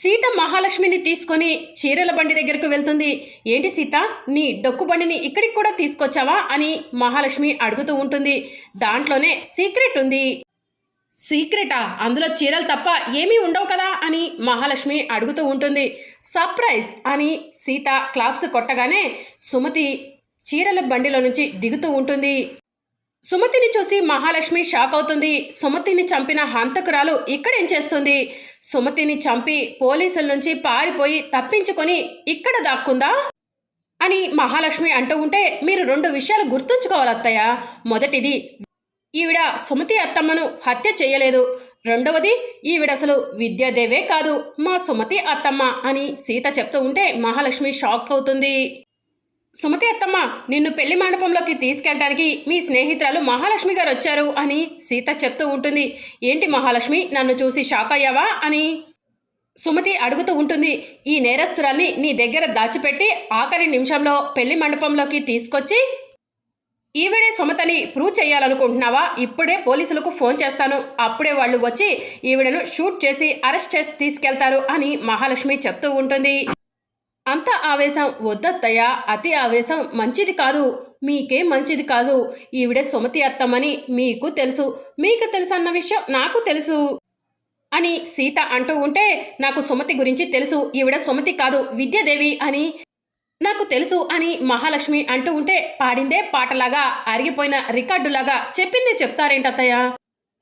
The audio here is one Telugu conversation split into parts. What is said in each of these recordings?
సీత మహాలక్ష్మిని తీసుకొని చీరల బండి దగ్గరకు వెళ్తుంది. ఏంటి సీత నీ డొక్కు బండిని ఇక్కడికి కూడా తీసుకొచ్చావా అని మహాలక్ష్మి అడుగుతూ ఉంటుంది. దాంట్లోనే సీక్రెట్ ఉంది. సీక్రెటా? అందులో చీరలు తప్ప ఏమీ ఉండవు కదా అని మహాలక్ష్మి అడుగుతూ ఉంటుంది. సర్ప్రైజ్! అని సీత క్లాప్స్ కొట్టగానే సుమతి చీరల బండిలో నుంచి దిగుతూ ఉంటుంది. సుమతిని చూసి మహాలక్ష్మి షాక్ అవుతుంది. సుమతిని చంపిన హంతకురాలు ఇక్కడేం చేస్తుంది? సుమతిని చంపి పోలీసుల నుంచి పారిపోయి తప్పించుకొని ఇక్కడ దాక్కుందా? అని మహాలక్ష్మి అంటూ ఉంటే మీరు రెండు విషయాలు గుర్తుంచుకోవాలి అత్తయ్య. మొదటిది ఈవిడ సుమతి అత్తమ్మను హత్య చేయలేదు. రెండవది ఈవిడ అసలు విద్యాదేవే కాదు మా సుమతి అత్తమ్మ అని సీత చెప్తూ ఉంటే మహాలక్ష్మి షాక్ అవుతుంది. సుమతి అత్తమ్మ నిన్ను పెళ్ళి మండపంలోకి తీసుకెళ్ళడానికి మీ స్నేహితురాలు మహాలక్ష్మి గారు వచ్చారు అని సీత చెప్తూ ఉంటుంది. ఏంటి మహాలక్ష్మి నన్ను చూసి షాక్ అయ్యావా అని సుమతి అడుగుతూ ఉంటుంది. ఈ నేరస్తురాల్ని నీ దగ్గర దాచిపెట్టి ఆఖరి నిమిషంలో పెళ్ళి మండపంలోకి తీసుకొచ్చి ఈవిడే సుమతని ప్రూవ్ చేయాలనుకుంటున్నావా? ఇప్పుడే పోలీసులకు ఫోన్ చేస్తాను. అప్పుడే వాళ్ళు వచ్చి ఈవిడను షూట్ చేసి అరెస్ట్ చేసి తీసుకెళ్తారు అని మహాలక్ష్మి చెప్తూ ఉంటుంది. అంత ఆవేశం వద్దత్తయ్య అతి ఆవేశం మంచిది కాదు. మీకేం మంచిది కాదు. ఈవిడ సుమతి అత్తమని మీకు తెలుసు. మీకు తెలుసు అన్న విషయం నాకు తెలుసు. అని సీత అంటూ ఉంటే నాకు సుమతి గురించి తెలుసు. ఈవిడ సుమతి కాదు విద్యాదేవి అని నాకు తెలుసు అని మహాలక్ష్మి అంటూ ఉంటే పాడిందే పాటలాగా అరిగిపోయిన రికార్డులాగా చెప్పిందే చెప్తారేంటత్తయ్య?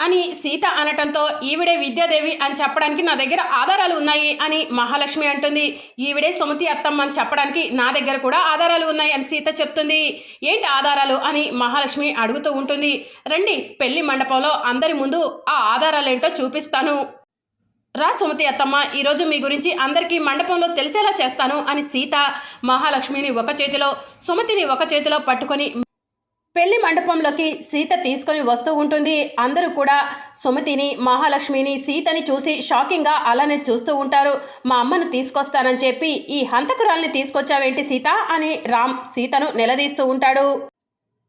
అని సీత అనటంతో ఈవిడే విద్యాదేవి అని చెప్పడానికి నా దగ్గర ఆధారాలు ఉన్నాయి అని మహాలక్ష్మి అంటుంది. ఈవిడే సుమతి అత్తమ్మ అని చెప్పడానికి నా దగ్గర కూడా ఆధారాలు ఉన్నాయి అని సీత చెప్తుంది. ఏంటి ఆధారాలు అని మహాలక్ష్మి అడుగుతూ ఉంటుంది. రండి పెళ్ళి మండపంలో అందరి ముందు ఆ ఆధారాలు ఏంటో చూపిస్తాను. రా సుమతి అత్తమ్మ ఈరోజు మీ గురించి అందరికీ మండపంలో తెలిసేలా చేస్తాను అని సీత మహాలక్ష్మిని ఒక చేతిలో సుమతిని ఒక చేతిలో పట్టుకొని పెళ్ళి మండపంలోకి సీత తీసుకొని వస్తూ ఉంటుంది. అందరూ కూడా సుమతిని మహాలక్ష్మిని సీతని చూసి షాకింగ్గా అలానే చూస్తూ ఉంటారు. మా అమ్మను తీసుకొస్తానని చెప్పి ఈ హంతకురాల్ని తీసుకొచ్చావేంటి సీత? అని రామ్ సీతను నిలదీస్తూ ఉంటాడు.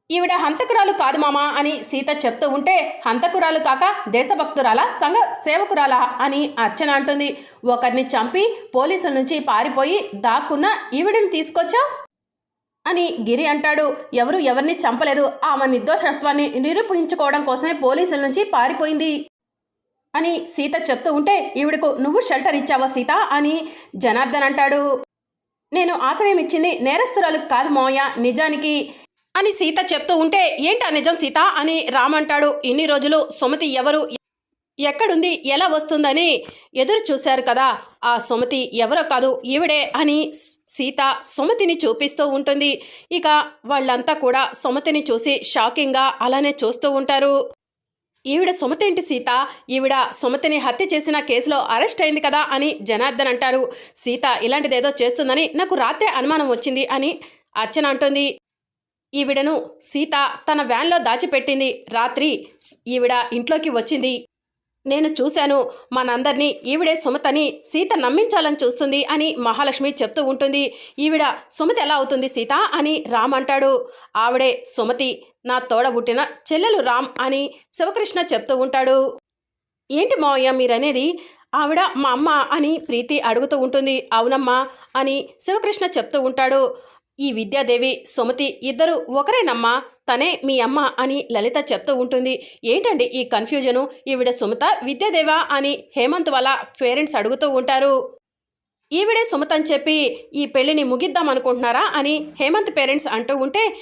ఈవిడ హంతకురాలు కాదు మామా అని సీత చెప్తూ ఉంటే హంతకురాలు కాక దేశభక్తురాలా సంఘ సేవకురాలా అని అర్చన అంటుంది. ఒకరిని చంపి పోలీసుల నుంచి పారిపోయి దాక్కున్న ఈవిడని తీసుకొచ్చా అని గిరి అంటాడు. ఎవరు ఎవరిని చంపలేదు. ఆమె నిర్దోషత్వాన్ని నిరూపించుకోవడం కోసమే పోలీసుల నుంచి పారిపోయింది. అని సీత చెప్తూ ఉంటే ఈవిడకు నువ్వు షెల్టర్ ఇచ్చావా సీత? అని జనార్దన్ అంటాడు. నేను ఆశ్రయం ఇచ్చింది నేరస్తురాలు కాదు మోయ నిజానికి అని సీత చెప్తూ ఉంటే ఏంటా నిజం సీత? అని రామ్ అంటాడు. ఇన్ని రోజులు సుమతి ఎవరు ఎక్కడుంది? ఎలా వస్తుందని ఎదురు చూశారు కదా. ఆ సుమతి ఎవరో కాదు ఈవిడే అని సీత సుమతిని చూపిస్తూ ఉంటుంది. ఇక వాళ్ళంతా కూడా సుమతిని చూసి షాకింగ్గా అలానే చూస్తూ ఉంటారు. ఈవిడ సుమతేంటి సీత? ఈవిడ సుమతిని హత్య చేసిన కేసులో అరెస్ట్ అయింది కదా అని జనార్దన్ అంటారు. సీత ఇలాంటిదేదో చేస్తుందని నాకు రాత్రే అనుమానం వచ్చింది అని అర్చన అంటుంది. ఈవిడను సీత తన వ్యాన్లో దాచిపెట్టింది. రాత్రి ఈవిడ ఇంట్లోకి వచ్చింది. నేను చూశాను. మనందరినీ ఈవిడే సుమతని సీత నమ్మించాలని చూస్తుంది అని మహాలక్ష్మి చెప్తూ ఉంటుంది. ఈవిడ సుమతి ఎలా అవుతుంది సీత అని రామ్ అంటాడు. ఆవిడే సుమతి నా తోడ పుట్టిన చెల్లెలు రామ్ అని శివకృష్ణ చెప్తూ ఉంటాడు. ఏంటి మావయ్య మీరనేది? ఆవిడ మా అమ్మ అని ప్రీతి అడుగుతూ ఉంటుంది. అవునమ్మా అని శివకృష్ణ చెప్తూ ఉంటాడు. ఈ విద్యాదేవి సుమతి ఇద్దరు ఒకరేనమ్మా. తనే మీ అమ్మ అని లలిత చెప్తూ ఉంటుంది. ఏంటండి ఈ కన్ఫ్యూజను? ఈవిడ సుమత విద్యాదేవా అని హేమంత్ వాళ్ళ పేరెంట్స్ అడుగుతూ ఉంటారు. ఈవిడే సుమత అని చెప్పి ఈ పెళ్ళిని ముగిద్దాం అనుకుంటున్నారా? అని హేమంత్ పేరెంట్స్ అంటూ ఉంటే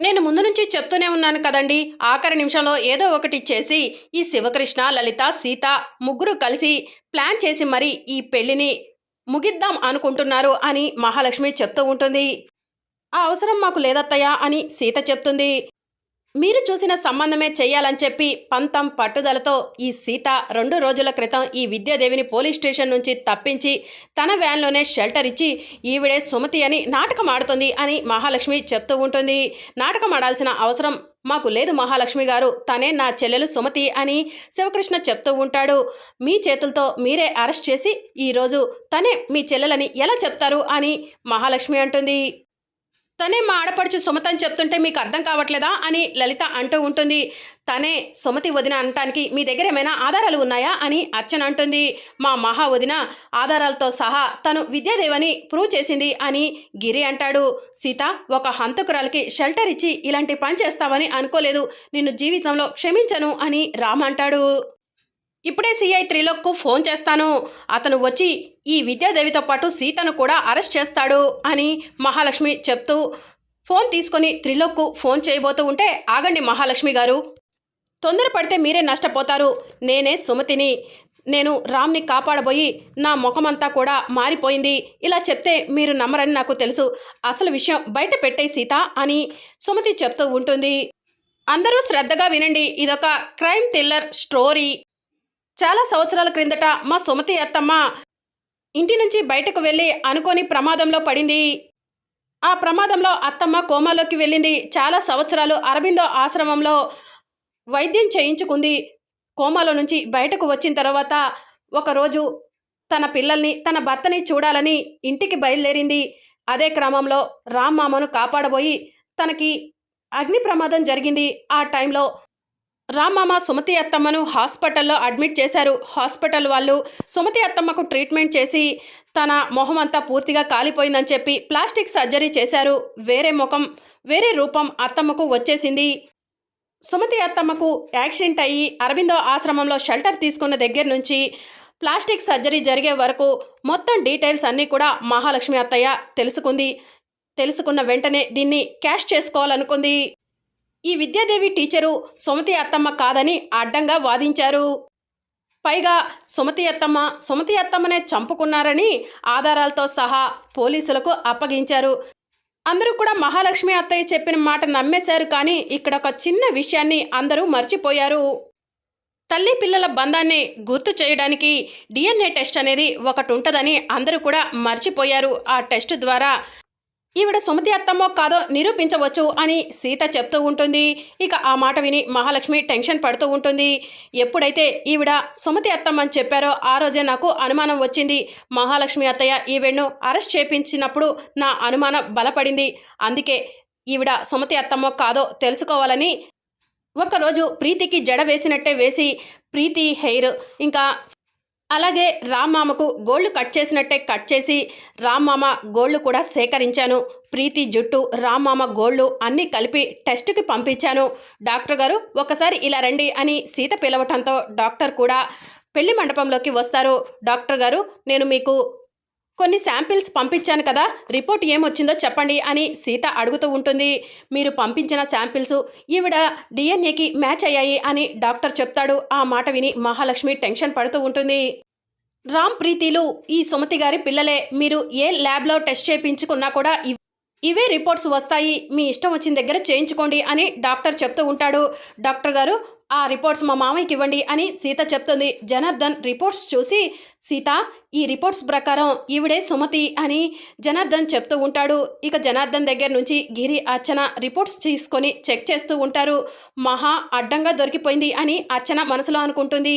నేను ముందు నుంచి చెప్తూనే ఉన్నాను కదండి. ఆఖరి నిమిషంలో ఏదో ఒకటి చేసి ఈ శివకృష్ణ లలిత సీత ముగ్గురు కలిసి ప్లాన్ చేసి మరి ఈ పెళ్ళిని ముగిద్దాం అనుకుంటున్నారు అని మహాలక్ష్మి చెప్తూ ఉంటుంది. ఆ అవసరం మాకు లేదత్తయ్యా అని సీత చెప్తుంది. మీరు చూసిన సంబంధమే చెయ్యాలని చెప్పి పంతం పట్టుదలతో ఈ సీత రెండు రోజుల క్రితం ఈ విద్యాదేవిని పోలీస్ స్టేషన్ నుంచి తప్పించి తన వ్యాన్లోనే షెల్టర్ ఇచ్చి ఈవిడే సుమతి అని నాటకం ఆడుతుంది అని మహాలక్ష్మి చెప్తూ ఉంటుంది. నాటకం ఆడాల్సిన అవసరం మాకు లేదు మహాలక్ష్మి గారు తనే నా చెల్లెలు సుమతి అని శివకృష్ణ చెప్తూ ఉంటాడు. మీ చేతులతో మీరే అరెస్ట్ చేసి ఈరోజు తనే మీ చెల్లెలని ఎలా చెప్తారు అని మహాలక్ష్మి అంటుంది. తనే మా ఆడపడుచు సుమత అని చెప్తుంటే మీకు అర్థం కావట్లేదా అని లలిత అంటూ ఉంటుంది. తనే సుమతి వదిన అనటానికి మీ దగ్గర ఏమైనా ఆధారాలు ఉన్నాయా అని అర్చన అంటుంది. మా మహా వదిన ఆధారాలతో సహా తను విద్యాదేవని ప్రూవ్ చేసింది అని గిరి అంటాడు. సీత ఒక హంతకురాలకి షెల్టర్ ఇచ్చి ఇలాంటి పని చేస్తావని అనుకోలేదు. నిన్ను జీవితంలో క్షమించను అని రామ్ అంటాడు. ఇప్పుడే సిఐ త్రిలోక్కు ఫోన్ చేస్తాను. అతను వచ్చి ఈ విద్యాదేవితో పాటు సీతను కూడా అరెస్ట్ చేస్తాడు అని మహాలక్ష్మి చెప్తూ ఫోన్ తీసుకొని త్రిలోక్కు ఫోన్ చేయబోతూ ఉంటే ఆగండి మహాలక్ష్మి గారు. తొందరపడితే మీరే నష్టపోతారు. నేనే సుమతిని. నేను రామ్ని కాపాడబోయి నా ముఖమంతా కూడా మారిపోయింది. ఇలా చెప్తే మీరు నమ్మరని నాకు తెలుసు. అసలు విషయం బయట పెట్టే సీత అని సుమతి చెప్తూ ఉంటుంది. అందరూ శ్రద్ధగా వినండి. ఇదొక క్రైమ్ థ్రిల్లర్ స్టోరీ. చాలా సంవత్సరాల క్రిందట మా సుమతి అత్తమ్మ ఇంటి నుంచి బయటకు వెళ్ళి అనుకోని ప్రమాదంలో పడింది. ఆ ప్రమాదంలో అత్తమ్మ కోమాలోకి వెళ్ళింది. చాలా సంవత్సరాలు అరబిందో ఆశ్రమంలో వైద్యం చేయించుకుంది. కోమాలో నుంచి బయటకు వచ్చిన తర్వాత ఒకరోజు తన పిల్లల్ని తన భర్తని చూడాలని ఇంటికి బయలుదేరింది. అదే క్రమంలో రామ్ మామను కాపాడబోయి తనకి అగ్ని ప్రమాదం జరిగింది. ఆ టైంలో రామామ సుమతి అత్తమ్మను హాస్పిటల్లో అడ్మిట్ చేశారు. హాస్పిటల్ వాళ్ళు సుమతి అత్తమ్మకు ట్రీట్మెంట్ చేసి తన మొహం అంతా పూర్తిగా కాలిపోయిందని చెప్పి ప్లాస్టిక్ సర్జరీ చేశారు. వేరే ముఖం వేరే రూపం అత్తమ్మకు వచ్చేసింది. సుమతి అత్తమ్మకు యాక్సిడెంట్ అయ్యి అరవిందో ఆశ్రమంలో షెల్టర్ తీసుకున్న దగ్గర నుంచి ప్లాస్టిక్ సర్జరీ జరిగే వరకు మొత్తం డీటెయిల్స్ అన్నీ కూడా మహాలక్ష్మి అత్తయ్య తెలుసుకుంది. తెలుసుకున్న వెంటనే దీన్ని క్యాష్ చేసుకోవాలనుకుంది. ఈ విద్యాదేవి టీచరు సుమతి అత్తమ్మ కాదని అడ్డంగా వాదించారు. పైగా సుమతి అత్తమ్మ సుమతి అత్తమ్మనే చంపుకున్నారని ఆధారాలతో సహా పోలీసులకు అప్పగించారు. అందరూ కూడా మహాలక్ష్మి అత్తయ్య చెప్పిన మాట నమ్మేశారు కానీ ఇక్కడ ఒక చిన్న విషయాన్ని అందరూ మర్చిపోయారు. తల్లి పిల్లల బంధాన్ని గుర్తు చేయడానికి డిఎన్ఏ టెస్ట్ అనేది ఒకటి ఉంటుందని అందరూ కూడా మర్చిపోయారు. ఆ టెస్ట్ ద్వారా ఈవిడ సుమతి అత్తమ్మో కాదో నిరూపించవచ్చు అని సీత చెప్తూ ఉంటుంది. ఇక ఆ మాట విని మహాలక్ష్మి టెన్షన్ పడుతూ ఉంటుంది. ఎప్పుడైతే ఈవిడ సుమతి అత్తమ్మ అని చెప్పారో ఆ రోజే నాకు అనుమానం వచ్చింది. మహాలక్ష్మి అత్తయ్య ఈవిడను అరెస్ట్ చేపించినప్పుడు నా అనుమానం బలపడింది. అందుకే ఈవిడ సుమతి అత్తమ్మో కాదో తెలుసుకోవాలని ఒకరోజు ప్రీతికి జడ వేసినట్టే వేసి ప్రీతి హెయిర్ ఇంకా అలాగే రామ్మామకు గోళ్ళు కట్ చేసినట్టే కట్ చేసి రామ్మామ గోళ్ళు కూడా సేకరించాను. ప్రీతి జుట్టు రామ్మామ గోళ్ళు అన్నీ కలిపి టెస్ట్కి పంపించాను. డాక్టర్ గారు ఒకసారి ఇలా రండి అని సీత పిలవటంతో డాక్టర్ కూడా పెళ్ళి మండపంలోకి వస్తారు. డాక్టర్ గారు నేను మీకు కొన్ని శాంపిల్స్ పంపించాను కదా రిపోర్ట్ ఏమొచ్చిందో చెప్పండి అని సీత అడుగుతూ ఉంటుంది. మీరు పంపించిన శాంపిల్స్ ఈవిడ డిఎన్ఏకి మ్యాచ్ అయ్యాయి అని డాక్టర్ చెప్తాడు. ఆ మాట విని మహాలక్ష్మి టెన్షన్ పడుతూ ఉంటుంది. రామ్ ప్రీతిలు ఈ సుమతి గారి పిల్లలే మీరు ఏ ల్యాబ్లో టెస్ట్ చేయించుకున్నా కూడా ఇవే రిపోర్ట్స్ వస్తాయి. మీ ఇష్టం వచ్చిన దగ్గర చేయించుకోండి అని డాక్టర్ చెప్తూ ఉంటాడు. డాక్టర్ గారు ఆ రిపోర్ట్స్ మా మామయ్యకి ఇవ్వండి అని సీత చెప్తుంది. జనార్దన్ రిపోర్ట్స్ చూసి సీత ఈ రిపోర్ట్స్ ప్రకారం ఈవిడే సుమతి అని జనార్దన్ చెప్తూ ఉంటాడు. ఇక జనార్దన్ దగ్గర నుంచి గిరి అర్చన రిపోర్ట్స్ తీసుకొని చెక్ చేస్తూ ఉంటారు. మహా అడ్డంగా దొరికిపోయింది అని అర్చన మనసులో అనుకుంటుంది.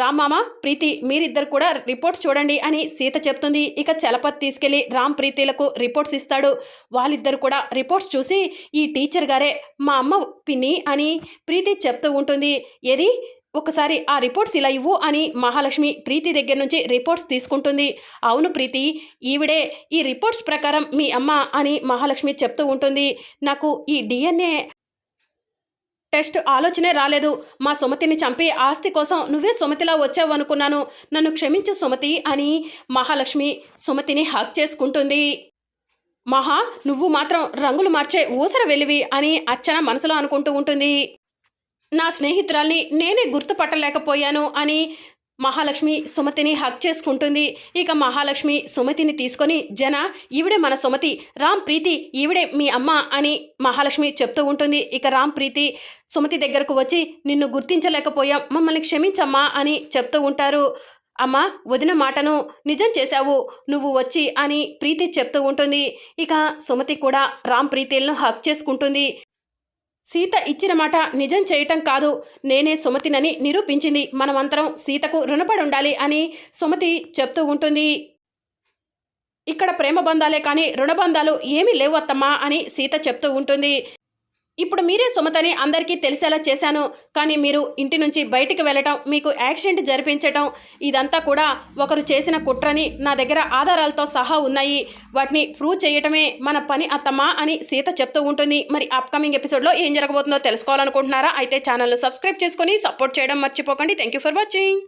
రామ్మామ ప్రీతి మీరిద్దరు కూడా రిపోర్ట్స్ చూడండి అని సీత చెప్తుంది. ఇక చలపతి తీసుకెళ్ళి రామ్ ప్రీతిలకు రిపోర్ట్స్ ఇస్తాడు. వాళ్ళిద్దరు కూడా రిపోర్ట్స్ చూసి ఈ టీచర్ గారే మా అమ్మ పిన్ని అని ప్రీతి చెప్తూ ఉంటుంది. ఏది? ఒకసారి ఆ రిపోర్ట్స్ ఇలా ఇవ్వు అని మహాలక్ష్మి ప్రీతి దగ్గర నుంచి రిపోర్ట్స్ తీసుకుంటుంది. అవును ప్రీతి ఈవిడే ఈ రిపోర్ట్స్ ప్రకారం మీ అమ్మ అని మహాలక్ష్మి చెప్తూ ఉంటుంది. నాకు ఈ డిఎన్ఏ టెస్ట్ ఆలోచనే రాలేదు. మా సుమతిని చంపి ఆస్తి కోసం నువ్వే సుమతిలా వచ్చావు అనుకున్నాను నన్ను క్షమించు సుమతి అని మహాలక్ష్మి సుమతిని హక్ చేసుకుంటుంది. మహా నువ్వు మాత్రం రంగులు మార్చే ఊసర వెలివి అని అర్చన మనసులో అనుకుంటూ ఉంటుంది. నా స్నేహితురాల్ని నేనే గుర్తుపట్టలేకపోయాను అని మహాలక్ష్మి సుమతిని హక్ చేసుకుంటుంది. ఇక మహాలక్ష్మి సుమతిని తీసుకొని జన ఈవిడే మన సుమతి రామ్ ప్రీతి ఈవిడే మీ అమ్మ అని మహాలక్ష్మి చెప్తూ ఉంటుంది. ఇక రామ్ ప్రీతి సుమతి దగ్గరకు వచ్చి నిన్ను గుర్తించలేకపోయాం మమ్మల్ని క్షమించమ్మా అని చెప్తూ ఉంటారు. అమ్మా వదిన మాటను నిజం చేశావు నువ్వు వచ్చి అని ప్రీతి చెప్తూ ఉంటుంది. ఇక సుమతి కూడా రామ్ ప్రీతిలను హక్ చేసుకుంటుంది. సీత ఇచ్చిన మాట నిజం చేయటం కాదు. నేనే సుమతినని నిరూపించింది. మనమంతరం సీతకు రుణపడి ఉండాలి అని సుమతి చెప్తూ ఉంటుంది. ఇక్కడ ప్రేమ బంధాలే కానీ రుణబంధాలు ఏమీ లేవు అత్తమ్మా అని సీత చెప్తూ ఉంటుంది. ఇప్పుడు మీరే సుమతని అందరికీ తెలిసేలా చేశాను. కానీ మీరు ఇంటి నుంచి బయటికి వెళ్ళటం మీకు యాక్సిడెంట్ జరిపించటం ఇదంతా కూడా ఒకరు చేసిన కుట్రని నా దగ్గర ఆధారాలతో సహా ఉన్నాయి. వాటిని ప్రూవ్ చేయటమే మన పని అత్తమ్మా అని సీత చెప్తూ ఉంటుంది. మరి అప్కమింగ్ ఎపిసోడ్లో ఏం జరగబోతుందో తెలుసుకోవాలనుకుంటున్నారా? అయితే ఛానల్ను సబ్స్క్రైబ్ చేసుకొని సపోర్ట్ చేయడం మర్చిపోకండి. Thank you for watching